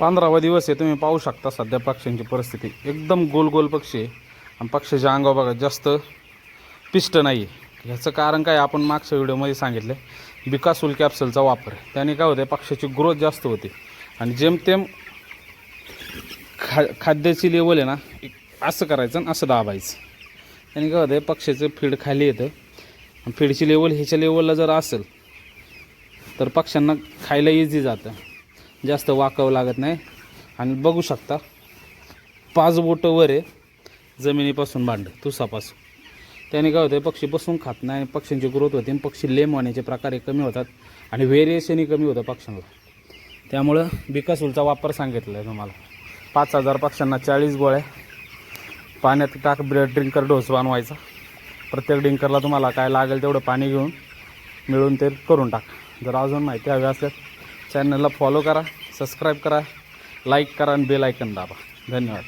पंधरावा दिवस आहे तुम्ही पाहू शकता सध्या पक्ष्यांची परिस्थिती. एकदम गोल गोल पक्षी आहे. आणि पक्ष्याच्या अंगावर बघा जास्त पिष्ट नाही आहे ह्याचं कारण काय आपण मागच्या व्हिडिओमध्ये सांगितलं बिकासूल कॅप्सलचा वापर त्याने काय होते पक्ष्याची ग्रोथ जास्त होते. आणि जेमतेम खा खाद्याची लेवल आहे ना असं करायचं आणि असं दाबायचं. त्याने काय होतं पक्ष्याचं फीड खाली येतं. आणि फीडची लेवल ह्याच्या लेवलला जर असेल तर पक्ष्यांना खायला इझी जातं. जास्त वाकावं लागत नाही. आणि बघू शकता पाच बोटं वर आहे जमिनीपासून भांड तुसापासून. त्याने काय होतं पक्षी बसून खात नाही आणि पक्ष्यांची ग्रोथ होते आणि पक्षी लेम होण्याचे प्रकारे कमी होतात आणि व्हेरिएशनही कमी होतं पक्ष्यांना. त्यामुळं बिकासूलचा वापर सांगितला आहे तुम्हाला. पाच हजार पक्ष्यांना चाळीस गोळ्या पाण्यात टाक ब्रेड ड्रिंकर डोस बनवायचा. प्रत्येक ड्रिंकरला तुम्हाला काय लागेल तेवढं पाणी घेऊन मिळून ते करून टाक. जर अजून माहिती हवी असेल चॅनलला फॉलो करा सबस्क्राईब करा लाईक करा आणि बेल ऐकन दाबा. धन्यवाद.